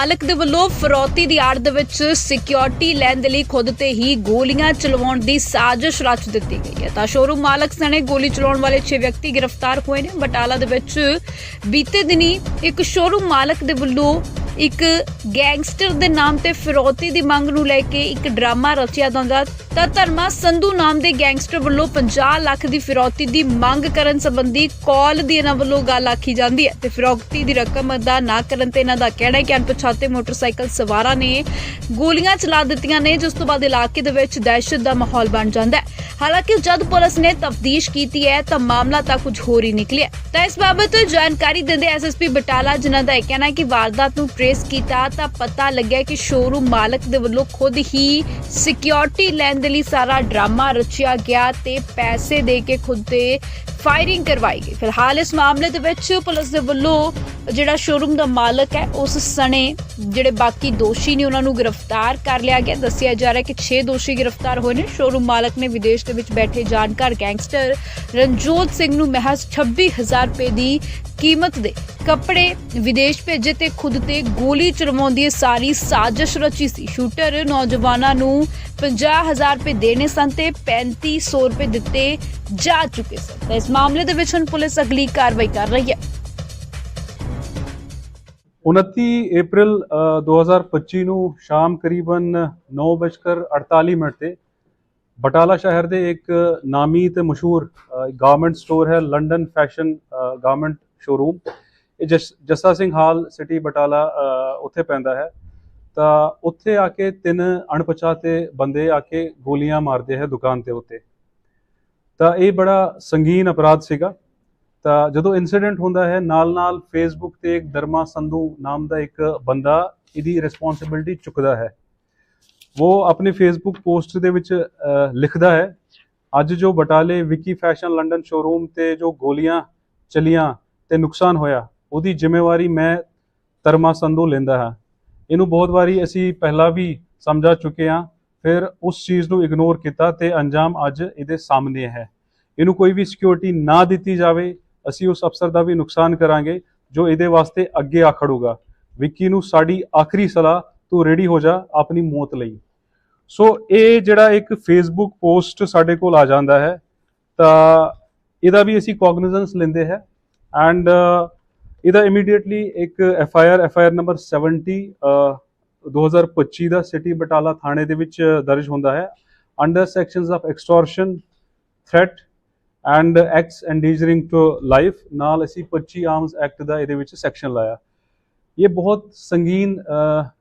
ਮਾਲਕ ਦੇ ਵੱਲੋਂ ਫਰੌਤੀ ਦੀ ਆੜ ਦੇ ਵਿੱਚ ਸਿਕਿਉਰਿਟੀ ਲੈਣ ਦੇ ਲਈ ਖੁਦ ਤੇ ਹੀ ਗੋਲੀਆਂ ਚਲਵਾਉਣ ਦੀ ਸਾਜ਼ਿਸ਼ ਰਚ ਦਿੱਤੀ ਗਈ ਹੈ। ਤਾਂ ਸ਼ੋਰੂਮ ਮਾਲਕ ਸਣੇ ਗੋਲੀ ਚਲਾਉਣ ਵਾਲੇ 6 ਵਿਅਕਤੀ ਗ੍ਰਿਫਤਾਰ ਹੋਏ ਨੇ। ਬਟਾਲਾ ਦੇ ਵਿੱਚ ਬੀਤੇ ਦਿਨੀ ਇੱਕ ਸ਼ੋਰੂਮ ਮਾਲਕ ਦੇ ਵੱਲੋਂ ਇੱਕ ਗੈਂਗਸਟਰ ਦੇ ਨਾਮ ਤੇ ਫਿਰੌਤੀ ਦੀ ਮੰਗ ਨੂੰ ਲੈ ਕੇ ਇੱਕ ਡਰਾਮਾ ਰਚਿਆ ਜਾਂਦਾ ਤਾਂ ਧਰਮਾ ਸੰਧੂ ਨਾਮ ਦੇ ਗੈਂਗਸਟਰ ਵੱਲੋਂ 50 ਲੱਖ ਦੀ ਫਿਰੌਤੀ ਦੀ ਮੰਗ ਕਰਨ ਸੰਬੰਧੀ ਕਾਲ ਦੀ ਇਹਨਾਂ ਵੱਲੋਂ ਗੱਲ ਆਖੀ ਜਾਂਦੀ ਹੈ। ਤੇ ਫਿਰੌਤੀ ਦੀ ਰਕਮ ਅਦਾ ਨਾ ਕਰਨ ਤੇ ਇਹਨਾਂ ਦਾ ਕਹਿਣਾ ਹੈ ਕਿ ਅਣਪਛਾਤੇ ਮੋਟਰਸਾਈਕਲ ਸਵਾਰਾਂ ਨੇ ਗੋਲੀਆਂ ਚਲਾ ਦਿੱਤੀਆਂ ਨੇ, ਜਿਸ ਤੋਂ ਬਾਅਦ ਇਲਾਕੇ ਦੇ ਵਿੱਚ ਦਹਿਸ਼ਤ ਦਾ ਮਾਹੌਲ ਬਣ ਜਾਂਦਾ ਹੈ। ਹਾਲਾਂਕਿ ਜਦ ਪੁਲਿਸ ਨੇ ਤਫਤੀਸ਼ ਕੀਤੀ ਹੈ, ਤਾਂ ਮਾਮਲਾ ਤਾਂ ਕੁਝ ਹੋਰ ਹੀ ਨਿਕਲਿਆ ਤਾਂ ਇਸ ਬਾਬਤ ਜਾਣਕਾਰੀ ਦਿੰਦੇ ਐਸਐਸਪੀ ਬਟਾਲਾ, ਜਿਨ੍ਹਾਂ ਦਾ ਇਹ ਕਹਿਣਾ ਹੈ ਕਿ ਵਾਰਦਾਤ ਨੂੰ ਟ੍ਰੇਸ ਕੀਤਾ ਤਾਂ ਪਤਾ ਲੱਗਿਆ ਕਿ ਸ਼ੋਰੂਮ ਮਾਲਕ ਦੇ ਵੱਲੋਂ ਖੁਦ ਹੀ ਸਿਕਿਉਰਿਟੀ ਲੈਣ ਦੇ ਲਈ ਸਾਰਾ ਡਰਾਮਾ ਰਚਿਆ ਗਿਆ ਤੇ ਪੈਸੇ ਦੇ ਕੇ ਖੁਦ ਦੇ ਫਾਇਰਿੰਗ ਕਰਵਾਈ ਗਈ। ਫਿਲਹਾਲ ਇਸ ਮਾਮਲੇ ਦੇ ਵਿੱਚ ਪੁਲਿਸ ਦੇ ਵੱਲੋਂ ਜਿਹੜਾ ਸ਼ੋਰੂਮ ਦਾ ਮਾਲਕ ਹੈ, ਉਸ ਸਣੇ ਜਿਹੜੇ ਬਾਕੀ ਦੋਸ਼ੀ ਨੇ, ਉਹਨਾਂ ਨੂੰ ਗ੍ਰਿਫਤਾਰ ਕਰ ਲਿਆ ਗਿਆ। ਦੱਸਿਆ ਜਾ ਰਿਹਾ ਕਿ 6 ਦੋਸ਼ੀ ਗ੍ਰਿਫਤਾਰ ਹੋਏ ਨੇ। ਸ਼ੋਰੂਮ ਮਾਲਕ ਨੇ ਵਿਦੇਸ਼ ਦੇ ਵਿੱਚ ਬੈਠੇ ਜਾਣਕਾਰ ਗੈਂਗਸਟਰ ਰਣਜੋਤ ਸਿੰਘ ਨੂੰ ਮਹਿਜ਼ 26000 ਰੁਪਏ ਦੀ ਕੀਮਤ ਦੇ ਕੱਪੜੇ ਵਿਦੇਸ਼ ਭੇਜੇ ਤੇ ਖੁਦ ਤੇ ਗੋਲੀ ਚਲਵਾਉਣ ਦੀ ਸਾਰੀ ਸਾਜ਼ਿਸ਼ ਰਚੀ ਸੀ। ਸ਼ੂਟਰ ਨੌਜਵਾਨਾਂ ਨੂੰ 50000 ਰੁਪਏ ਦੇਣੇ ਸਨ ਤੇ 3500 ਰੁਪਏ ਦਿੱਤੇ ਜਾ ਚੁੱਕੇ ਸਨ। ਤਾਂ ਇਸ ਮਾਮਲੇ ਦੇ ਵਿੱਚ ਹੁਣ ਪੁਲਿਸ ਅਗਲੀ ਕਾਰਵਾਈ ਕਰ ਰਹੀ ਹੈ। 29 ਅਪ੍ਰੈਲ 2025 ਨੂੰ ਸ਼ਾਮ ਕਰੀਬਨ 9:48 ਮਿੰਟ ਤੇ ਬਟਾਲਾ ਸ਼ਹਿਰ ਦੇ ਇੱਕ ਨਾਮੀ ਤੇ ਮਸ਼ਹੂਰ ਗਾਰਮੈਂਟ ਸਟੋਰ ਹੈ ਲੰਡਨ ਫੈਸ਼ਨ ਗਾਰਮੈਂਟ ਸ਼ੋਰੂਮ ਇਹ ਜੱਸਾ ਸਿੰਘ ਹਾਲ ਸਿਟੀ ਬਟਾਲਾ ਉੱਥੇ ਪੈਂਦਾ ਹੈ। ਤਾਂ ਉੱਥੇ ਆ ਕੇ ਤਿੰਨ ਅਣਪਛਾਤੇ ਬੰਦੇ ਆ ਕੇ ਗੋਲੀਆਂ ਮਾਰਦੇ ਹੈ ਦੁਕਾਨ ਦੇ ਉੱਤੇ। ਤਾਂ ਇਹ ਬੜਾ ਸੰਗੀਨ ਅਪਰਾਧ ਸੀਗਾ। ਤਾਂ ਜਦੋਂ ਇਨਸੀਡੈਂਟ ਹੁੰਦਾ ਹੈ ਨਾਲ ਨਾਲ ਫੇਸਬੁੱਕ ਤੇ ਇੱਕ ਦਰਮਾ ਸੰਧੂ ਨਾਮ ਦਾ ਇੱਕ ਬੰਦਾ ਇਹਦੀ ਰਿਸਪੌਂਸਿਬਿਲਟੀ ਚੁੱਕਦਾ ਹੈ। ਉਹ ਆਪਣੀ ਫੇਸਬੁੱਕ ਪੋਸਟ ਦੇ ਵਿੱਚ ਲਿਖਦਾ ਹੈ, ਅੱਜ ਜੋ ਬਟਾਲੇ ਵਿਕੀ ਫੈਸ਼ਨ ਲੰਡਨ ਸ਼ੋਰੂਮ ਤੇ ਜੋ ਗੋਲੀਆਂ ਚਲੀਆਂ ਤੇ ਨੁਕਸਾਨ ਹੋਇਆ, ਉਹਦੀ ਜ਼ਿੰਮੇਵਾਰੀ ਮੈਂ ਧਰਮਾ ਸੰਧੂ ਲੈਂਦਾ ਹਾਂ। ਇਹਨੂੰ ਬਹੁਤ ਵਾਰੀ ਅਸੀਂ ਪਹਿਲਾਂ ਵੀ ਸਮਝਾ ਚੁੱਕੇ ਹਾਂ ਫਿਰ ਉਸ ਚੀਜ਼ ਨੂੰ ਇਗਨੋਰ ਕੀਤਾ ਤੇ ਅੰਜਾਮ ਅੱਜ ਇਹਦੇ ਸਾਹਮਣੇ ਹੈ। ਇਹਨੂੰ ਕੋਈ ਵੀ ਸਿਕਿਉਰਿਟੀ ਨਾ ਦਿੱਤੀ ਜਾਵੇ, ਅਸੀਂ ਉਸ ਅਫਸਰ ਦਾ ਵੀ ਨੁਕਸਾਨ ਕਰਾਂਗੇ, ਜੋ ਇਹਦੇ ਵਾਸਤੇ ਅੱਗੇ ਆ ਖੜੂਗਾ। ਵਿੱਕੀ ਨੂੰ ਸਾਡੀ ਆਖਰੀ ਸਲਾਹ, ਤੂੰ ਰੈਡੀ ਹੋ ਜਾ ਆਪਣੀ ਮੌਤ ਲਈ। ਸੋ ਇਹ ਜਿਹੜਾ ਇੱਕ ਫੇਸਬੁੱਕ ਪੋਸਟ ਸਾਡੇ ਕੋਲ ਆ ਜਾਂਦਾ ਹੈ, ਤਾਂ ਇਹਦਾ ਵੀ ਅਸੀਂ ਕੋਗਨੀਜ਼ੈਂਸ ਲੈਂਦੇ ਹੈ ਐਂਡ ਇਹਦਾ ਇਮੀਡੀਏਟਲੀ ਇੱਕ F I R F I R number 70 2025 ਦਾ ਸਿਟੀ ਬਟਾਲਾ ਥਾਣੇ ਦੇ ਵਿੱਚ ਦਰਜ ਹੁੰਦਾ ਹੈ। Under sections of extortion threat and ex endangering to life ਨਾਲ ਅਸੀਂ 25 ਆਰਮਸ ਐਕਟ ਦਾ ਇਹਦੇ ਵਿੱਚ ਸੈਕਸ਼ਨ ਲਾਇਆ। ਇਹ ਬਹੁਤ ਸੰਗੀਨ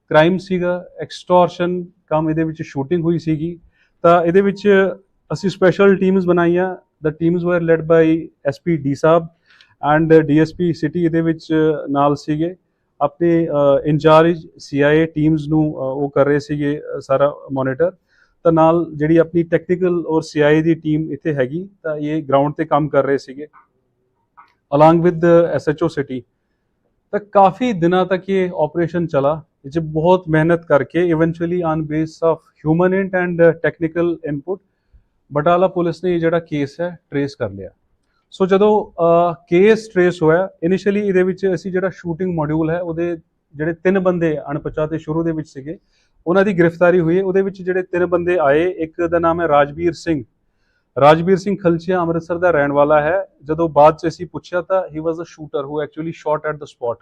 ਕ੍ਰਾਈਮ ਸੀਗਾ। ਐਕਸਟੋਰਸ਼ਨ ਕੰਮ ਇਹਦੇ ਵਿੱਚ ਸ਼ੂਟਿੰਗ ਹੋਈ ਸੀਗੀ। ਤਾਂ ਇਹਦੇ ਵਿੱਚ ਅਸੀਂ ਸਪੈਸ਼ਲ ਟੀਮਸ ਬਣਾਈਆਂ। The teams were led by SP D Sahib and DSP city ਇਹਦੇ ਵਿੱਚ ਨਾਲ ਸੀਗੇ। ਆਪਣੇ ਇੰਚਾਰਜ ਸੀਆਈਏ ਟੀਮਸ ਨੂੰ ਉਹ ਕਰ ਰਹੇ ਸੀਗੇ ਸਾਰਾ ਮੋਨੀਟਰ ਤਾਂ ਨਾਲ ਜਿਹੜੀ ਆਪਣੀ ਟੈਕਨੀਕਲ ਔਰ ਸੀਆਈਏ ਦੀ ਟੀਮ ਇੱਥੇ ਹੈਗੀ, ਤਾਂ ਇਹ ਗਰਾਊਂਡ ਤੇ ਕੰਮ ਕਰ ਰਹੇ ਸੀਗੇ। ਅਲੋਂਗ ਵਿਦ ਐਸਐਚਓ ਸਿਟੀ ਤਾਂ ਕਾਫੀ ਦਿਨਾਂ ਤੱਕ ਇਹ ਆਪਰੇਸ਼ਨ ਚਲਾ ਇਹ 'ਚ ਬਹੁਤ ਮਿਹਨਤ ਕਰਕੇ eventually on base of human int and technical input Batala police ਨੇ ਇਹ ਜਿਹੜਾ ਕੇਸ ਹੈ ਟਰੇਸ ਕਰ ਲਿਆ। ਸੋ ਜਦੋਂ ਕੇਸ ਟਰੇਸ ਹੋਇਆ ਇਨੀਸ਼ੀਅਲੀ ਇਹਦੇ ਵਿੱਚ ਅਸੀਂ ਜਿਹੜਾ ਸ਼ੂਟਿੰਗ ਮੋਡਿਊਲ ਹੈ, ਉਹਦੇ ਜਿਹੜੇ ਤਿੰਨ ਬੰਦੇ ਅਣਪਛਾਤੇ ਸ਼ੁਰੂ ਦੇ ਵਿੱਚ ਸੀਗੇ, ਉਹਨਾਂ ਦੀ ਗ੍ਰਿਫਤਾਰੀ ਹੋਈ ਉਹਦੇ ਵਿੱਚ ਜਿਹੜੇ ਤਿੰਨ ਬੰਦੇ ਆਏ, ਇੱਕ ਦਾ ਨਾਮ ਹੈ ਰਾਜਵੀਰ ਸਿੰਘ। ਰਾਜਵੀਰ ਸਿੰਘ ਖਲਚੀਆ ਅੰਮ੍ਰਿਤਸਰ ਦਾ ਰਹਿਣ ਵਾਲਾ ਹੈ। ਜਦੋਂ ਬਾਅਦ ਚ ਅਸੀਂ ਪੁੱਛਿਆ ਤਾਂ he was a shooter who actually shot at the spot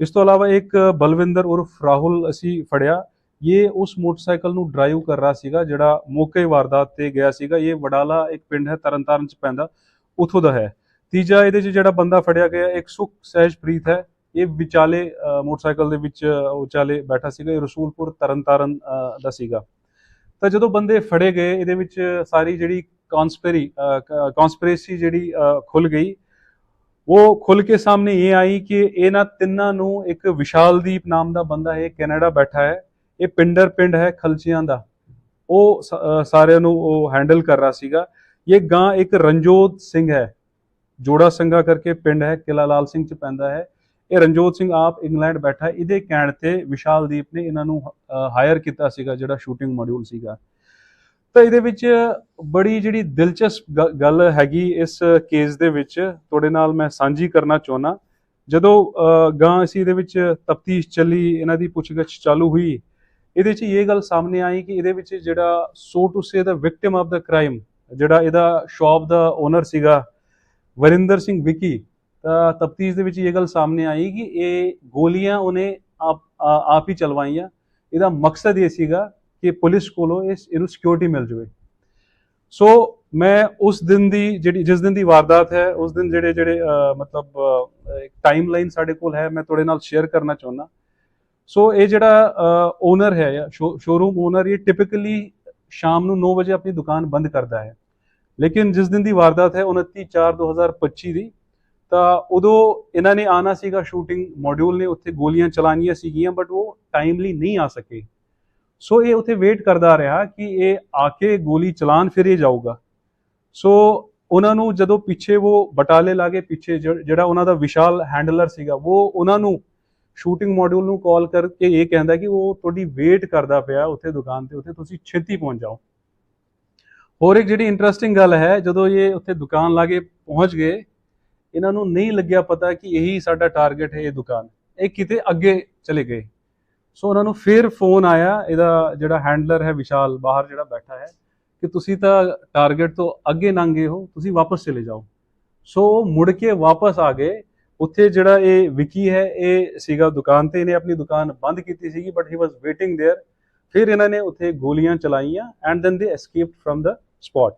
ਇਸ ਤੋਂ ਇਲਾਵਾ ਇੱਕ ਬਲਵਿੰਦਰ ਉਰਫ ਰਾਹੁਲ ਅਸੀਂ ਫੜਿਆ। ਇਹ ਉਸ ਮੋਟਰਸਾਈਕਲ ਨੂੰ ਡਰਾਈਵ ਕਰ ਰਿਹਾ ਸੀਗਾ, ਜਿਹੜਾ ਮੌਕੇ ਵਾਰਦਾਤ ਤੇ ਗਿਆ ਸੀਗਾ। ਇਹ ਵਡਾਲਾ ਇੱਕ ਪਿੰਡ ਹੈ ਤਰਨਤਾਰਨ ਚ ਪੈਂਦਾ। ਉਥੋਂ ਦਾ ਹੈ। ਤੀਜਾ ਇਹਦੇ ਚ ਜਿਹੜਾ ਬੰਦਾ ਫੜਿਆ ਗਿਆ, ਇੱਕ ਸੁਖ ਸਹਿਜਪ੍ਰੀਤ ਹੈ। ਇਹ ਵਿਚਾਲੇ ਮੋਟਰਸਾਈਕਲ ਦੇ ਵਿੱਚ ਵਿਚਾਲੇ ਬੈਠਾ ਸੀਗਾ। ਇਹ ਰਸੂਲਪੁਰ ਤਰਨਤਾਰਨ ਦਾ ਸੀਗਾ। ਤਾਂ ਜਦੋਂ ਬੰਦੇ ਫੜੇ ਗਏ, ਇਹਦੇ ਵਿੱਚ ਸਾਰੀ ਜਿਹੜੀ ਕਨਸਪੀਰੀ ਕਨਸਪੀਰੇਸੀ ਜਿਹੜੀ ਖੁੱਲ ਗਈ। ਉਹ ਖੁੱਲ ਕੇ ਸਾਹਮਣੇ ਇਹ ਆਈ ਕਿ ਇਹਨਾਂ ਤਿੰਨਾਂ ਨੂੰ ਇੱਕ ਵਿਸ਼ਾਲਦੀਪ ਨਾਮ ਦਾ ਬੰਦਾ ਹੈ ਕੈਨੇਡਾ ਬੈਠਾ ਹੈ। ਇਹ ਪਿੰਡਰ ਪਿੰਡ ਹੈ, ਖਲਚੀਆਂ ਦਾ। ਉਹ ਸਾਰਿਆਂ ਨੂੰ ਉਹ ਹੈਂਡਲ ਕਰ ਰਿਹਾ ਸੀਗਾ। ਇਹ ਗਾਂ ਇੱਕ ਰਣਜੋਤ ਸਿੰਘ ਹੈ। ਜੋੜਾ ਸੰਗਾ ਕਰਕੇ ਪਿੰਡ ਹੈ ਕਿਲਾ ਲਾਲ ਸਿੰਘ ਚ ਪੈਂਦਾ ਹੈ। ਇਹ ਰਣਜੋਤ ਸਿੰਘ ਆਪ ਇੰਗਲੈਂਡ ਬੈਠਾ ਇਹਦੇ ਕਹਿਣ ਤੇ ਵਿਸ਼ਾਲਦੀਪ ਨੇ ਇਹਨਾਂ ਨੂੰ ਹਾਇਰ ਕੀਤਾ ਸੀਗਾ, ਜਿਹੜਾ ਸ਼ੂਟਿੰਗ ਮੋਡਿਊਲ ਸੀਗਾ। ਤਾਂ ਇਹਦੇ ਵਿੱਚ ਬੜੀ ਜਿਹੜੀ ਦਿਲਚਸਪ ਗ- ਗੱਲ ਹੈਗੀ ਇਸ ਕੇਸ ਦੇ ਵਿੱਚ। ਤੁਹਾਡੇ ਨਾਲ ਮੈਂ ਸਾਂਝੀ ਕਰਨਾ ਚਾਹੁੰਦਾ। ਜਦੋਂ ਗਾਂ ਅਸੀਂ ਇਹਦੇ ਵਿੱਚ ਤਫਤੀਸ਼ ਚੱਲੀ, ਇਹਨਾਂ ਦੀ ਪੁੱਛਗਿੱਛ ਚਾਲੂ ਹੋਈ, ਇਹਦੇ 'ਚ ਇਹ ਗੱਲ ਸਾਹਮਣੇ ਆਈ ਕਿ ਇਹਦੇ ਵਿੱਚ ਜਿਹੜਾ so to say the victim of the crime ਜਿਹੜਾ ਇਹਦਾ ਸ਼ਾਪ ਦਾ ਓਨਰ ਸੀਗਾ ਵਰਿੰਦਰ ਸਿੰਘ ਵਿੱਕੀ ਤਾਂ ਤਫਤੀਸ਼ ਦੇ ਵਿੱਚ ਇਹ ਗੱਲ ਸਾਹਮਣੇ ਆਈ ਕਿ ਇਹ ਗੋਲੀਆਂ ਉਹਨੇ ਆਪ ਆਪ ਹੀ ਚਲਵਾਈਆਂ। ਇਹਦਾ ਮਕਸਦ ਇਹ ਸੀਗਾ ਕਿ ਪੁਲਿਸ ਕੋਲੋਂ ਇਸ ਇਹਨੂੰ ਸਿਕਿਉਰਿਟੀ ਮਿਲ ਜਾਵੇ। ਸੋ ਮੈਂ ਉਸ ਦਿਨ ਦੀ ਜਿਹੜੀ ਜਿਸ ਦਿਨ ਦੀ ਵਾਰਦਾਤ ਹੈ ਉਸ ਦਿਨ ਜਿਹੜੇ ਜਿਹੜੇ ਮਤਲਬ ਅਹ, ਇੱਕ ਟਾਈਮਲਾਈਨ ਸਾਡੇ ਕੋਲ ਹੈ ਮੈਂ ਤੁਹਾਡੇ ਨਾਲ ਸ਼ੇਅਰ ਕਰਨਾ ਚਾਹੁੰਦਾ। ਸੋ ਇਹ ਜਿਹੜਾ ਓਨਰ ਹੈ ਜਾਂ ਸ਼ੋਰੂਮ ਓਨਰ ਇਹ ਟਿਪਿਕਲੀ ਸ਼ਾਮ ਨੂੰ 9 ਵਜੇ ਆਪਣੀ ਦੁਕਾਨ ਬੰਦ ਕਰਦਾ ਹੈ। ਲੇਕਿਨ ਜਿਸ ਦਿਨ ਦੀ ਵਾਰਦਾਤ ਹੈ 29/4/2025 ਦੀ ਤਾਂ ਉਦੋਂ ਇਹਨਾਂ ਨੇ ਆਣਾ ਸੀਗਾ, ਸ਼ੂਟਿੰਗ ਮੋਡਿਊਲ ਨੇ ਉੱਥੇ ਗੋਲੀਆਂ ਚਲਾਉਣੀਆਂ ਸੀਗੀਆਂ ਬਟ ਉਹ ਟਾਈਮਲੀ ਨਹੀਂ ਆ ਸਕੇ। ਸੋ ਇਹ ਉੱਥੇ ਵੇਟ ਕਰਦਾ ਰਿਹਾ ਕਿ ਇਹ ਆ ਕੇ ਗੋਲੀ ਚਲਾਣ ਫਿਰ ਇਹ ਜਾਊਗਾ। ਸੋ ਉਹਨਾਂ ਨੂੰ ਜਦੋਂ ਪਿੱਛੇ ਉਹ ਬਟਾਲੇ ਲਾਗੇ ਪਿੱਛੇ ਜਿਹੜਾ ਉਹਨਾਂ ਦਾ ਵਿਸ਼ਾਲ ਹੈਂਡਲਰ ਸੀਗਾ, ਉਹ ਉਹਨਾਂ ਨੂੰ ਸ਼ੂਟਿੰਗ ਮੋਡਿਊਲ ਨੂੰ ਕਾਲ ਕਰਕੇ ਇਹ ਕਹਿੰਦਾ ਕਿ ਉਹ ਤੁਹਾਡੀ ਵੇਟ ਕਰਦਾ ਪਿਆ ਉੱਥੇ ਦੁਕਾਨ ਤੇ, ਉੱਥੇ ਤੁਸੀਂ ਛੇਤੀ ਪਹੁੰਚ ਜਾਓ। ਹੋਰ ਇੱਕ ਜਿਹੜੀ ਇੰਟਰਸਟਿੰਗ ਗੱਲ ਹੈ, ਜਦੋਂ ਇਹ ਉੱਥੇ ਦੁਕਾਨ ਲਾਗੇ ਪਹੁੰਚ ਗਏ, ਇਹਨਾਂ ਨੂੰ ਨਹੀਂ ਲੱਗਿਆ ਪਤਾ ਕਿ ਇਹੀ ਸਾਡਾ ਟਾਰਗੇਟ ਹੈ ਇਹ ਦੁਕਾਨ। ਇਹ ਕਿਤੇ ਅੱਗੇ ਚਲੇ ਗਏ। ਸੋ ਉਹਨਾਂ ਨੂੰ ਫਿਰ ਫੋਨ ਆਇਆ, ਇਹਦਾ ਜਿਹੜਾ ਹੈਂਡਲਰ ਹੈ ਵਿਸ਼ਾਲ, ਬਾਹਰ ਜਿਹੜਾ ਬੈਠਾ ਹੈ, ਕਿ ਤੁਸੀਂ ਤਾਂ ਟਾਰਗੇਟ ਤੋਂ ਅੱਗੇ ਲੰਘ ਗਏ ਹੋ, ਤੁਸੀਂ ਵਾਪਸ ਚਲੇ ਜਾਓ। ਸੋ ਉਹ ਮੁੜ ਕੇ ਵਾਪਸ ਆ ਗਏ ਉੱਥੇ ਜਿਹੜਾ ਇਹ ਵਿਕੀ ਹੈ ਇਹ ਸੀਗਾ ਦੁਕਾਨ ਤੇ ਇਹਨੇ ਆਪਣੀ ਦੁਕਾਨ ਬੰਦ ਕੀਤੀ ਸੀਗੀ but he was waiting there ਫਿਰ ਇਹਨਾਂ ਨੇ ਉੱਥੇ ਗੋਲੀਆਂ ਚਲਾਈਆਂ and then they escaped from the spot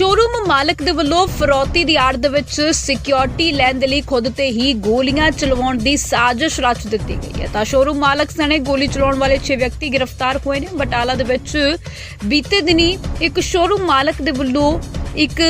showroom ਮਾਲਕ ਦੇ ਵੱਲੋਂ ਫਰੌਤੀ ਦੀ ਆੜ ਦੇ ਵਿੱਚ ਸਿਕਿਉਰਿਟੀ ਲੈਣ ਦੇ ਲਈ ਖੁਦ ਤੇ ਹੀ ਗੋਲੀਆਂ ਚਲਵਾਉਣ ਦੀ ਸਾਜ਼ਿਸ਼ ਰਚ ਦਿੱਤੀ ਗਈ ਹੈ। ਤਾਂ ਸ਼ੋਰੂਮ ਮਾਲਕ ਸਣੇ ਗੋਲੀ ਚਲਾਉਣ ਵਾਲੇ 6 ਵਿਅਕਤੀ ਗ੍ਰਿਫਤਾਰ ਹੋਏ ਨੇ। ਬਟਾਲਾ ਦੇ ਵਿੱਚ ਬੀਤੇ ਦਿਨੀ ਇੱਕ ਸ਼ੋਰੂਮ ਮਾਲਕ ਦੇ ਵੱਲੋਂ ਇੱਕ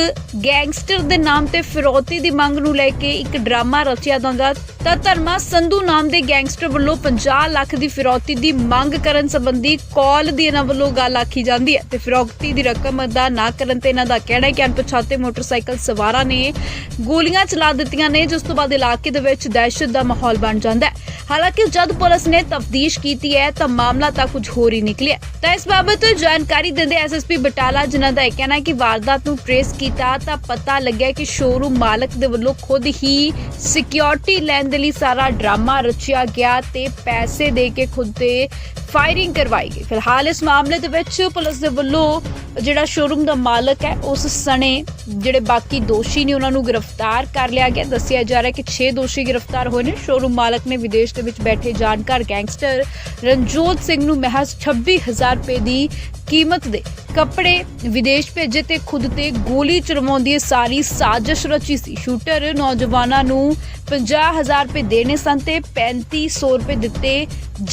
ਗੈਂਗਸਟਰ ਦੇ ਨਾਮ ਤੇ ਫਿਰੌਤੀ ਦੀ ਮੰਗ ਨੂੰ ਲੈ ਕੇ ਇੱਕ ਡਰਾਮਾ ਰਚਿਆ ਜਾਂਦਾ ਤਾਂ ਧਰਮਾ ਸੰਧੂ ਨਾਮ ਦੇ ਗੈਂਗਸਟਰ ਵੱਲੋਂ 50 ਲੱਖ ਦੀ ਫਿਰੌਤੀ ਦੀ ਮੰਗ ਕਰਨ ਸੰਬੰਧੀ ਕਾਲ ਦੀ ਇਹਨਾਂ ਵੱਲੋਂ ਗੱਲ ਆਖੀ ਜਾਂਦੀ ਹੈ ਤੇ ਫਿਰੌਤੀ ਦੀ ਰਕਮ ਅਦਾ ਨਾ ਕਰਨ ਤੇ ਇਹਨਾਂ ਦਾ ਕਹਿਣਾ ਹੈ ਕਿ ਅਣਪਛਾਤੇ ਮੋਟਰਸਾਈਕਲ ਸਵਾਰਾਂ ਨੇ ਗੋਲੀਆਂ ਚਲਾ ਦਿੱਤੀਆਂ ਨੇ, ਜਿਸ ਤੋਂ ਬਾਅਦ ਇਲਾਕੇ ਦੇ ਵਿੱਚ ਦਹਿਸ਼ਤ ਦਾ ਮਾਹੌਲ ਬਣ ਜਾਂਦਾ ਹੈ। ਹਾਲਾਂਕਿ ਜਦ ਪੁਲਿਸ ਨੇ ਤਫਤੀਸ਼ ਕੀਤੀ ਹੈ, ਤਾਂ ਮਾਮਲਾ ਤਾਂ ਕੁਝ ਹੋਰ ਹੀ ਨਿਕਲਿਆ ਤਾਂ ਇਸ ਬਾਬਤ ਜਾਣਕਾਰੀ ਦਿੰਦੇ ਐਸਐਸਪੀ ਬਟਾਲਾ, ਜਿਨ੍ਹਾਂ ਦਾ ਇਹ ਕਹਿਣਾ ਕਿ ਵਾਰਦਾਤ ਨੂੰ ਟ੍ਰੇਸ ਕੀਤਾ ਤਾਂ ਪਤਾ ਲੱਗਿਆ ਕਿ ਸ਼ੋਰੂਮ ਮਾਲਕ ਦੇ ਵੱਲੋਂ ਖੁਦ ਹੀ ਸਿਕਿਉਰਿਟੀ ਲੈਣ ਦੇ ਲਈ ਸਾਰਾ ਡਰਾਮਾ ਰਚਿਆ ਗਿਆ ਤੇ ਪੈਸੇ ਦੇ ਕੇ ਖੁਦ ਦੇ ਫਾਇਰਿੰਗ ਕਰਵਾਈ ਗਈ। ਫਿਲਹਾਲ ਇਸ ਮਾਮਲੇ ਦੇ ਵਿੱਚ ਪੁਲਿਸ ਦੇ ਵੱਲੋਂ ਜਿਹੜਾ ਸ਼ੋਰੂਮ ਦਾ ਮਾਲਕ ਹੈ, ਉਸ ਸਣੇ ਜਿਹੜੇ ਬਾਕੀ ਦੋਸ਼ੀ ਨੇ, ਉਹਨਾਂ ਨੂੰ ਗ੍ਰਿਫਤਾਰ ਕਰ ਲਿਆ ਗਿਆ। ਦੱਸਿਆ ਜਾ ਰਿਹਾ ਕਿ 6 ਦੋਸ਼ੀ ਗ੍ਰਿਫਤਾਰ ਹੋਏ ਨੇ। ਸ਼ੋਰੂਮ ਮਾਲਕ ਨੇ ਵਿਦੇਸ਼ ਦੇ ਵਿੱਚ ਬੈਠੇ ਜਾਣਕਾਰ ਗੈਂਗਸਟਰ ਰਣਜੋਤ ਸਿੰਘ ਨੂੰ ਮਹਿਜ਼ 26000 ਰੁਪਏ ਦੀ ਕੀਮਤ ਦੇ ਕੱਪੜੇ ਵਿਦੇਸ਼ ਭੇਜੇ ਤੇ ਖੁਦ ਤੇ ਗੋਲੀ ਚਲਵਾਉਣ ਦੀ ਸਾਰੀ ਸਾਜ਼ਿਸ਼ ਰਚੀ ਸੀ। ਸ਼ੂਟਰ ਨੌਜਵਾਨਾਂ ਨੂੰ 50000 ਰੁਪਏ ਦੇਣੇ ਸਨ ਤੇ 3500 ਰੁਪਏ ਦਿੱਤੇ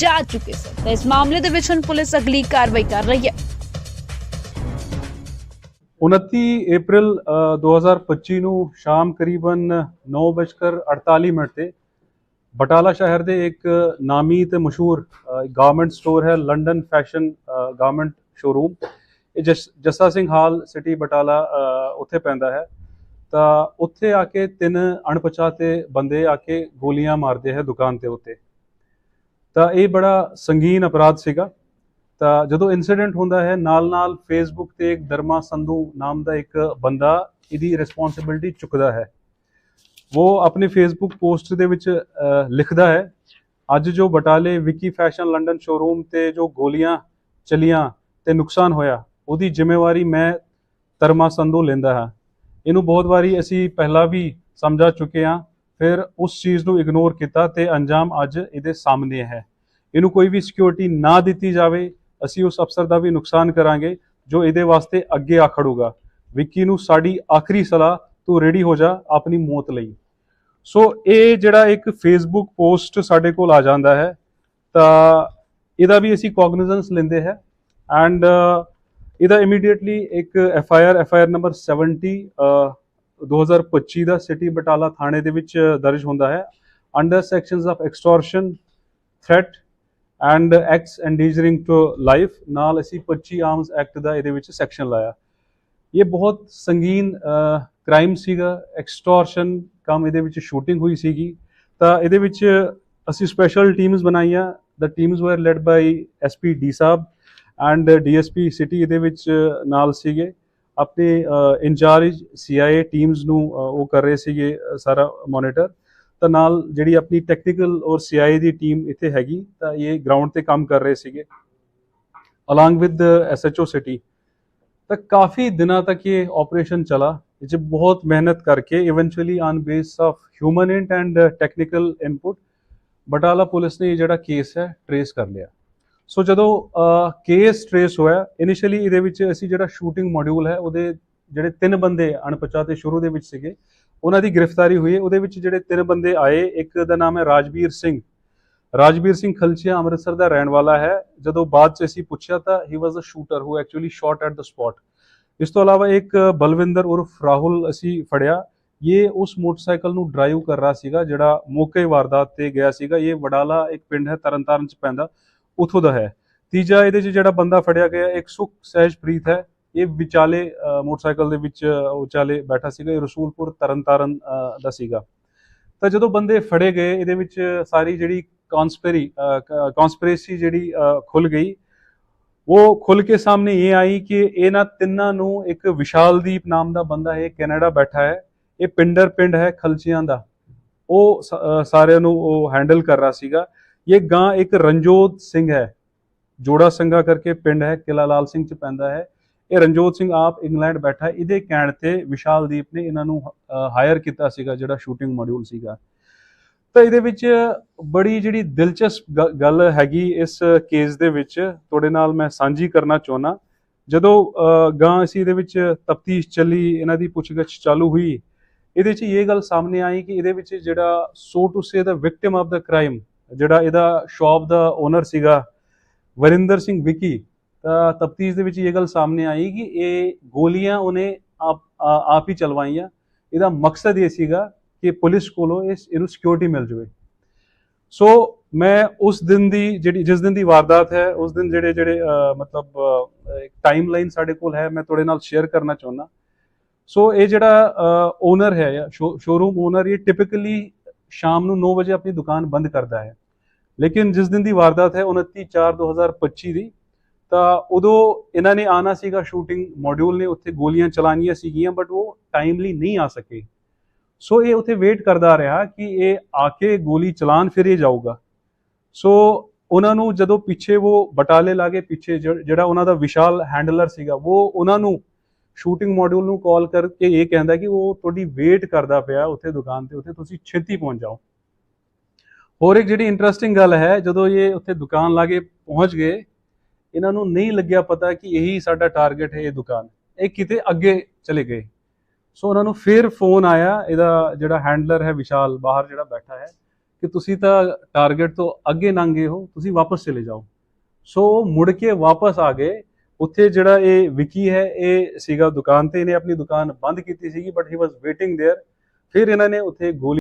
ਜਾ ਚੁੱਕੇ ਸਨ। ਇਸ ਮਾਮਲੇ ਦੇ ਵਿੱਚ ਹੁਣ ਪੁਲਿਸ ਅਗਲੀ ਕਾਰਵਾਈ ਕਰ ਰਹੀ ਹੈ। 29 ਅਪ੍ਰੈਲ 2025 ਨੂੰ ਸ਼ਾਮ ਕਰੀਬਨ 9:48 ਮਿੰਟ ਤੇ ਬਟਾਲਾ ਸ਼ਹਿਰ ਦੇ ਇੱਕ ਨਾਮੀ ਤੇ ਮਸ਼ਹੂਰ ਗਾਰਮੈਂਟ ਸਟੋਰ ਹੈ ਲੰਡਨ ਫੈਸ਼ਨ ਗਾਰਮੈਂਟ ਸ਼ੋਰੂਮ ਇਹ ਜੱਸਾ ਸਿੰਘ ਹਾਲ ਸਿਟੀ ਬਟਾਲਾ ਉੱਥੇ ਪੈਂਦਾ ਹੈ। ਤਾਂ ਉੱਥੇ ਆ ਕੇ ਤਿੰਨ ਅਣਪਛਾਤੇ ਬੰਦੇ ਆ ਕੇ ਗੋਲੀਆਂ ਮਾਰਦੇ ਹੈ ਦੁਕਾਨ ਦੇ ਉੱਤੇ। ਤਾਂ ਇਹ ਬੜਾ ਸੰਗੀਨ ਅਪਰਾਧ ਸੀਗਾ। ਤਾਂ ਜਦੋਂ ਇਨਸੀਡੈਂਟ ਹੁੰਦਾ ਹੈ, ਨਾਲ-ਨਾਲ ਫੇਸਬੁੱਕ ਤੇ ਇੱਕ ਦਰਮਾ ਸੰਧੂ ਨਾਮ ਦਾ ਇੱਕ ਬੰਦਾ ਇਹਦੀ ਰਿਸਪੌਂਸਿਬਿਲਟੀ ਚੁੱਕਦਾ ਹੈ। ਉਹ ਆਪਣੀ ਫੇਸਬੁੱਕ ਪੋਸਟ ਦੇ ਵਿੱਚ ਲਿਖਦਾ ਹੈ, ਅੱਜ ਜੋ ਬਟਾਲੇ ਵਿਕੀ ਫੈਸ਼ਨ ਲੰਡਨ ਸ਼ੋਰੂਮ ਤੇ ਜੋ ਗੋਲੀਆਂ ਚਲੀਆਂ ਤੇ ਨੁਕਸਾਨ ਹੋਇਆ, ਉਹਦੀ ਜ਼ਿੰਮੇਵਾਰੀ ਮੈਂ ਧਰਮਾ ਸੰਧੂ ਲੈਂਦਾ ਹਾਂ। ਇਹਨੂੰ ਬਹੁਤ ਵਾਰੀ ਅਸੀਂ ਪਹਿਲਾਂ ਵੀ ਸਮਝਾ ਚੁੱਕੇ ਹਾਂ ਫਿਰ ਉਸ ਚੀਜ਼ ਨੂੰ ਇਗਨੋਰ ਕੀਤਾ ਤੇ ਅੰਜਾਮ ਅੱਜ ਇਹਦੇ ਸਾਹਮਣੇ ਹੈ। ਇਹਨੂੰ ਕੋਈ ਵੀ ਸਿਕਿਉਰਿਟੀ ਨਾ ਦਿੱਤੀ ਜਾਵੇ, ਅਸੀਂ ਉਸ ਅਫਸਰ ਦਾ ਵੀ ਨੁਕਸਾਨ ਕਰਾਂਗੇ, ਜੋ ਇਹਦੇ ਵਾਸਤੇ ਅੱਗੇ ਆ ਖੜੂਗਾ। ਵਿੱਕੀ ਨੂੰ ਸਾਡੀ ਆਖਰੀ ਸਲਾਹ, ਤੂੰ ਰੈਡੀ ਹੋ ਜਾ ਆਪਣੀ ਮੌਤ ਲਈ। ਸੋ ਇਹ ਜਿਹੜਾ ਇੱਕ ਫੇਸਬੁੱਕ ਪੋਸਟ ਸਾਡੇ ਕੋਲ ਆ ਜਾਂਦਾ ਹੈ, ਤਾਂ ਇਹਦਾ ਵੀ ਅਸੀਂ ਕੋਗਨੀਜ਼ੈਂਸ ਲੈਂਦੇ ਹੈ ਐਂਡ ਇਹਦਾ ਇਮੀਡੀਏਟਲੀ ਇੱਕ F I R F I R number 70 2025 ਦਾ ਸਿਟੀ ਬਟਾਲਾ ਥਾਣੇ ਦੇ ਵਿੱਚ ਦਰਜ ਹੁੰਦਾ ਹੈ। Under sections of extortion threat and acts endangering to life ਨਾਲ ਅਸੀਂ 25 ਆਰਮਸ ਐਕਟ ਦਾ ਇਹਦੇ ਵਿੱਚ ਸੈਕਸ਼ਨ ਲਾਇਆ। ਇਹ ਬਹੁਤ ਸੰਗੀਨ ਕ੍ਰਾਈਮ ਸੀਗਾ। ਐਕਸਟੋਰਸ਼ਨ ਕੰਮ ਇਹਦੇ ਵਿੱਚ ਸ਼ੂਟਿੰਗ ਹੋਈ ਸੀਗੀ। ਤਾਂ ਇਹਦੇ ਵਿੱਚ ਅਸੀਂ ਸਪੈਸ਼ਲ ਟੀਮਸ ਬਣਾਈਆਂ। The teams were led by SP D Sahib and DSP city ਇਹਦੇ ਵਿੱਚ ਨਾਲ ਸੀਗੇ। ਆਪਣੇ ਇੰਚਾਰਜ ਸੀਆਈਏ ਟੀਮਸ ਨੂੰ ਉਹ ਕਰ ਰਹੇ ਸੀਗੇ ਸਾਰਾ ਮੋਨੀਟਰ ਤਾਂ ਨਾਲ ਜਿਹੜੀ ਆਪਣੀ ਟੈਕਨੀਕਲ ਔਰ ਸੀਆਈਏ ਦੀ ਟੀਮ ਇੱਥੇ ਹੈਗੀ, ਤਾਂ ਇਹ ਗਰਾਊਂਡ ਤੇ ਕੰਮ ਕਰ ਰਹੇ ਸੀਗੇ। ਅਲੋਂਗ ਵਿਦ ਐਸਐਚਓ ਸਿਟੀ ਤਾਂ ਕਾਫੀ ਦਿਨਾਂ ਤੱਕ ਇਹ ਆਪਰੇਸ਼ਨ ਚਲਾ ਇਹ 'ਚ ਬਹੁਤ ਮਿਹਨਤ ਕਰਕੇ eventually on base of human int and technical input Batala police ਨੇ ਇਹ ਜਿਹੜਾ ਕੇਸ ਹੈ ਟਰੇਸ ਕਰ ਲਿਆ। ਸੋ ਜਦੋਂ ਕੇਸ ਟਰੇਸ ਹੋਇਆ ਇਨੀਸ਼ੀਅਲੀ ਇਹਦੇ ਵਿੱਚ ਅਸੀਂ ਜਿਹੜਾ ਸ਼ੂਟਿੰਗ ਮੋਡਿਊਲ ਹੈ, ਉਹਦੇ ਜਿਹੜੇ ਤਿੰਨ ਬੰਦੇ ਅਣਪਛਾਤੇ ਸ਼ੁਰੂ ਦੇ ਵਿੱਚ ਸੀਗੇ, ਉਹਨਾਂ ਦੀ ਗ੍ਰਿਫਤਾਰੀ ਹੋਈ ਉਹਦੇ ਵਿੱਚ ਜਿਹੜੇ ਤਿੰਨ ਬੰਦੇ ਆਏ, ਇੱਕ ਦਾ ਨਾਮ ਹੈ ਰਾਜਵੀਰ ਸਿੰਘ। ਰਾਜਵੀਰ ਸਿੰਘ ਖਲਚੀਆ ਅੰਮ੍ਰਿਤਸਰ ਦਾ ਰਹਿਣ ਵਾਲਾ ਹੈ। ਜਦੋਂ ਬਾਅਦ ਚ ਅਸੀਂ ਪੁੱਛਿਆ ਤਾਂ he was a shooter who actually shot at the spot ਇਸ ਤੋਂ ਇਲਾਵਾ ਇੱਕ ਬਲਵਿੰਦਰ ਉਰਫ ਰਾਹੁਲ ਅਸੀਂ ਫੜਿਆ। ਇਹ ਉਸ ਮੋਟਰਸਾਈਕਲ ਨੂੰ ਡਰਾਈਵ ਕਰ ਰਿਹਾ ਸੀਗਾ, ਜਿਹੜਾ ਮੌਕੇ ਵਾਰਦਾਤ ਤੇ ਗਿਆ ਸੀਗਾ। ਇਹ ਵਡਾਲਾ ਇੱਕ ਪਿੰਡ ਹੈ ਤਰਨਤਾਰਨ ਚ ਪੈਂਦਾ। ਉਥੋਂ ਦਾ ਹੈ। ਤੀਜਾ ਇਹਦੇ 'ਚ ਜਿਹੜਾ ਬੰਦਾ ਫੜਿਆ ਗਿਆ, ਇੱਕ ਸੁਖ ਸਹਿਜਪ੍ਰੀਤ ਹੈ। ਇਹ ਵਿਚਾਲੇ ਮੋਟਰਸਾਈਕਲ ਦੇ ਵਿੱਚ ਵਿਚਾਲੇ ਬੈਠਾ ਸੀਗਾ, ਇਹ ਰਸੂਲਪੁਰ ਤਰਨਤਾਰਨ ਦਾ ਸੀਗਾ। ਤਾਂ ਜਦੋਂ ਬੰਦੇ ਫੜੇ ਗਏ, ਇਹਦੇ ਵਿੱਚ ਸਾਰੀ ਜਿਹੜੀ ਕਨਸਪੀਰੀ ਕਨਸਪੀਰੇਸੀ ਜਿਹੜੀ ਖੁੱਲ ਗਈ। ਉਹ ਖੁੱਲ ਕੇ ਸਾਹਮਣੇ ਇਹ ਆਈ ਕਿ ਇਹਨਾਂ ਤਿੰਨਾਂ ਨੂੰ ਇੱਕ ਵਿਸ਼ਾਲਦੀਪ ਨਾਮ ਦਾ ਬੰਦਾ ਹੈ ਕੈਨੇਡਾ ਬੈਠਾ ਹੈ। ਇਹ ਪਿੰਡਰ ਪਿੰਡ ਹੈ ਖਲਚੀਆਂ ਦਾ। ਉਹ ਸਾਰਿਆਂ ਨੂੰ ਉਹ ਹੈਂਡਲ ਕਰ ਰਿਹਾ ਸੀਗਾ। ਇਹ ਗਾਂ ਇੱਕ ਰਣਜੋਤ ਸਿੰਘ ਹੈ। ਜੋੜਾ ਸੰਗਾ ਕਰਕੇ ਪਿੰਡ ਹੈ ਕਿਲਾ ਲਾਲ ਸਿੰਘ ਚ ਪੈਂਦਾ ਹੈ। ਇਹ ਰਣਜੋਤ ਸਿੰਘ ਆਪ ਇੰਗਲੈਂਡ ਬੈਠਾ ਇਹਦੇ ਕਹਿਣ ਤੇ ਵਿਸ਼ਾਲਦੀਪ ਨੇ ਇਹਨਾਂ ਨੂੰ ਹਾਇਰ ਕੀਤਾ ਸੀਗਾ, ਜਿਹੜਾ ਸ਼ੂਟਿੰਗ ਮੋਡਿਊਲ ਸੀਗਾ। ਤਾਂ ਇਹਦੇ ਵਿੱਚ ਬੜੀ ਜਿਹੜੀ ਦਿਲਚਸਪ ਗ- ਗੱਲ ਹੈਗੀ ਇਸ ਕੇਸ ਦੇ ਵਿੱਚ। ਤੁਹਾਡੇ ਨਾਲ ਮੈਂ ਸਾਂਝੀ ਕਰਨਾ ਚਾਹੁੰਦਾ ਜਦੋਂ ਗਾਂ ਅਸੀਂ ਇਹਦੇ ਵਿੱਚ ਤਫਤੀਸ਼ ਚੱਲੀ, ਇਹਨਾਂ ਦੀ ਪੁੱਛਗਿੱਛ ਚਾਲੂ ਹੋਈ, ਇਹਦੇ 'ਚ ਇਹ ਗੱਲ ਸਾਹਮਣੇ ਆਈ ਕਿ ਇਹਦੇ ਵਿੱਚ ਜਿਹੜਾ so to say the victim of the crime ਜਿਹੜਾ ਇਹਦਾ ਸ਼ਾਪ ਦਾ ਓਨਰ ਸੀਗਾ, ਵਰਿੰਦਰ ਸਿੰਘ ਵਿੱਕੀ, ਤਾਂ ਤਫਤੀਸ਼ ਦੇ ਵਿੱਚ ਇਹ ਗੱਲ ਸਾਹਮਣੇ ਆਈ ਕਿ ਇਹ ਗੋਲੀਆਂ ਉਹਨੇ ਆਪ ਆਪ ਹੀ ਚਲਵਾਈਆਂ। ਇਹਦਾ ਮਕਸਦ ਇਹ ਸੀਗਾ ਕਿ ਪੁਲਿਸ ਕੋਲੋਂ ਇਸ, ਇਹਨੂੰ ਸਿਕਿਉਰਿਟੀ ਮਿਲ ਜਾਵੇ। ਸੋ ਮੈਂ ਉਸ ਦਿਨ ਦੀ ਜਿਹੜੀ, ਜਿਸ ਦਿਨ ਦੀ ਵਾਰਦਾਤ ਹੈ, ਉਸ ਦਿਨ ਜਿਹੜੇ ਜਿਹੜੇ ਮਤਲਬ ਇੱਕ ਟਾਈਮਲਾਈਨ ਸਾਡੇ ਕੋਲ ਹੈ, ਮੈਂ ਤੁਹਾਡੇ ਨਾਲ ਸ਼ੇਅਰ ਕਰਨਾ ਚਾਹੁੰਦਾ। ਸੋ ਇਹ ਜਿਹੜਾ ਓਨਰ ਹੈ ਜਾਂ ਸ਼ੋਰੂਮ ਓਨਰ ਇਹ ਟਿਪਿਕਲੀ ਸ਼ਾਮ ਨੂੰ 9 ਵਜੇ ਆਪਣੀ ਦੁਕਾਨ ਬੰਦ ਕਰਦਾ ਹੈ। ਲੇਕਿਨ ਜਿਸ ਦਿਨ ਦੀ ਵਾਰਦਾਤ ਹੈ 29 4 2025 ਦੀ, ਤਾਂ ਉਦੋਂ ਇਹਨਾਂ ਨੇ ਆਣਾ ਸੀਗਾ, ਸ਼ੂਟਿੰਗ ਮੋਡਿਊਲ ਨੇ ਉੱਥੇ ਗੋਲੀਆਂ ਚਲਾਉਣੀਆਂ ਸੀਗੀਆਂ ਬਟ ਉਹ ਟਾਈਮਲੀ ਨਹੀਂ ਆ ਸਕੇ। ਸੋ ਇਹ ਉੱਥੇ ਵੇਟ ਕਰਦਾ ਰਿਹਾ ਕਿ ਇਹ ਆ ਕੇ ਗੋਲੀ ਚਲਾਣ ਫਿਰ ਇਹ ਜਾਊਗਾ। ਸੋ ਉਹਨਾਂ ਨੂੰ ਜਦੋਂ ਪਿੱਛੇ ਉਹ ਬਟਾਲੇ ਲਾਗੇ ਪਿੱਛੇ ਜਿਹੜਾ ਉਹਨਾਂ ਦਾ ਵਿਸ਼ਾਲ ਹੈਂਡਲਰ ਸੀਗਾ, ਉਹ ਉਹਨਾਂ ਨੂੰ ਸ਼ੂਟਿੰਗ ਮੋਡਿਊਲ ਨੂੰ ਕਾਲ ਕਰਕੇ ਇਹ ਕਹਿੰਦਾ ਕਿ ਉਹ ਤੁਹਾਡੀ ਵੇਟ ਕਰਦਾ ਪਿਆ ਉੱਥੇ ਦੁਕਾਨ ਤੇ, ਉੱਥੇ ਤੁਸੀਂ ਛੇਤੀ ਪਹੁੰਚ ਜਾਓ। ਹੋਰ ਇੱਕ ਜਿਹੜੀ ਇੰਟਰਸਟਿੰਗ ਗੱਲ ਹੈ, ਜਦੋਂ ਇਹ ਉੱਥੇ ਦੁਕਾਨ ਲਾਗੇ ਪਹੁੰਚ ਗਏ, ਇਹਨਾਂ ਨੂੰ ਨਹੀਂ ਲੱਗਿਆ ਪਤਾ ਕਿ ਇਹੀ ਸਾਡਾ ਟਾਰਗੇਟ ਹੈ ਇਹ ਦੁਕਾਨ। ਇਹ ਕਿਤੇ ਅੱਗੇ ਚਲੇ ਗਏ। ਸੋ ਉਹਨਾਂ ਨੂੰ ਫਿਰ ਫੋਨ ਆਇਆ, ਇਹਦਾ ਜਿਹੜਾ ਹੈਂਡਲਰ ਹੈ ਵਿਸ਼ਾਲ, ਬਾਹਰ ਜਿਹੜਾ ਬੈਠਾ ਹੈ, ਕਿ ਤੁਸੀਂ ਤਾਂ ਟਾਰਗੇਟ ਤੋਂ ਅੱਗੇ ਲੰਘ ਗਏ ਹੋ, ਤੁਸੀਂ ਵਾਪਸ ਚਲੇ ਜਾਓ। ਸੋ ਉਹ ਮੁੜ ਕੇ ਵਾਪਸ ਆ ਗਏ ਉੱਥੇ ਜਿਹੜਾ ਇਹ ਵਿਕੀ ਹੈ ਇਹ ਸੀਗਾ ਦੁਕਾਨ ਤੇ ਇਹਨੇ ਆਪਣੀ ਦੁਕਾਨ ਬੰਦ ਕੀਤੀ ਸੀਗੀ but he was waiting there ਫਿਰ ਇਹਨਾਂ ਨੇ ਉੱਥੇ ਗੋਲੀ